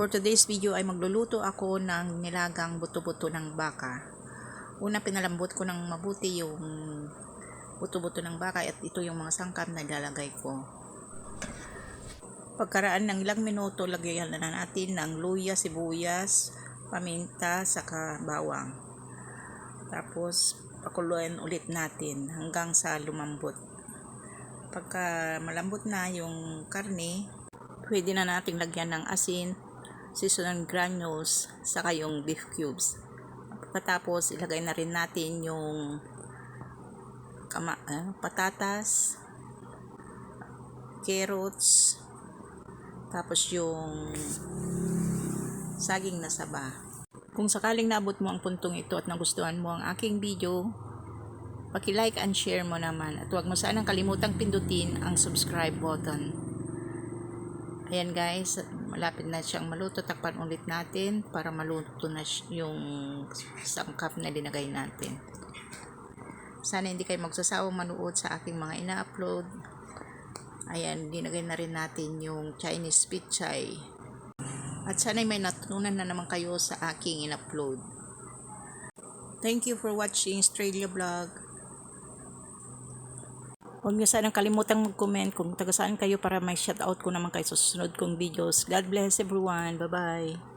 For today's video ay magluluto ako ng nilagang buto-buto ng baka. Una pinalambot ko ng mabuti yung buto-buto ng baka at ito yung mga sangkap na ilalagay ko. Pagkaraan ng ilang minuto, lagyan na natin ng luya, sibuyas, paminta, saka bawang. Tapos pakuluan ulit natin hanggang sa lumambot. Pagka malambot na yung karne, pwede na nating lagyan ng asin, seasonal granules, saka yung beef cubes. Pagkatapos, ilagay na rin natin yung kama, ah, patatas, carrots, tapos yung saging na saba. Kung sakaling nabot mo ang puntong ito at nagustuhan mo ang aking video, paki-like and share mo naman at huwag mo sanang kalimutang pindutin ang subscribe button. Ayan guys, malapit na siyang maluto. Takpan ulit natin para maluto na yung sangkap na linagay natin. Sana hindi kayo magsasawang manood sa aking mga ina-upload. Ayan, linagay na rin natin yung Chinese pichay. At sana may natutunan na naman kayo sa aking in-upload. Thank you for watching Australia Vlog. Huwag niyo sanang kalimutang mag-comment kung taga saan kayo para may shoutout ko naman kayo sa susunod kong videos. God bless everyone. Bye-bye.